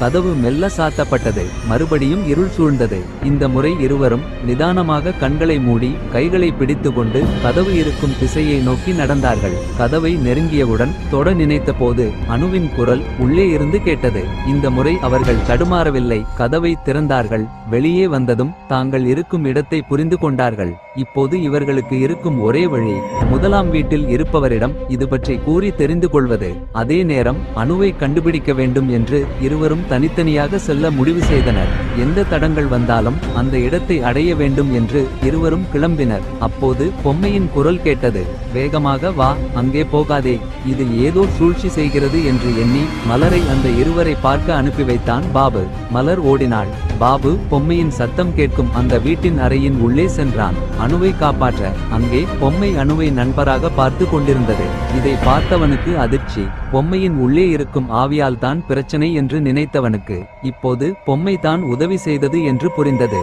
கதவு மெல்ல சாத்தப்பட்டது. மறுபடியும் இருள் சூழ்ந்தது. இந்த முறை இருவரும் நிதானமாக கண்களை மூடி கைகளை பிடித்துக்கொண்டு கதவு இருக்கும் திசையை நோக்கி நடந்தார்கள். கதவை நெருங்கியவுடன் தொட நினைத்தபோது அணுவின் குரல் உள்ளே இருந்து கேட்டது. இந்த முறை அவர்கள் தடுமாறவில்லை. கதவை திறந்தார்கள். வெளியே வந்ததும் தாங்கள் இருக்கும் இடத்தை புரிந்து கொண்டார்கள். இப்போது இவர்களுக்கு இருக்கும் ஒரே வழி முதலாம் வீட்டில் இருப்பவரிடம் இது பற்றி கூறி தெரிந்து கொள்வது. அதே நேரம் அணுவை கண்டுபிடிக்க வேண்டும் என்று இருவரும் தனித்தனியாக செல்ல முடிவு செய்தனர். எந்த தடங்கள் வந்தாலும் அந்த இடத்தை அடைய வேண்டும் என்று இருவரும் கிளம்பினர். அப்போது பொம்மையின் குரல் கேட்டது வேகமாக வா அங்கே போகாதே. இது ஏதோ சூழ்ச்சி செய்கிறது என்று எண்ணி மலரை அந்த இருவரை பார்க்க அனுப்பி வைத்தான் பாபு. மலர் ஓடினாள். பாபு பொம்மையின் சத்தம் கேட்கும் அந்த வீட்டின் அறையின் உள்ளே சென்றான். அணுவை காப்பாற்ற அங்கே பொம்மை அணுவை நண்பராக பார்த்து கொண்டிருந்தது. இதை பார்த்தவனுக்கு அதிர்ச்சி. பொம்மையின் உள்ளே இருக்கும் ஆவியால் தான் பிரச்சனை என்று நினைத்தவனுக்கு இப்போது பொம்மை தான் உதவி செய்தது என்று புரிந்தது.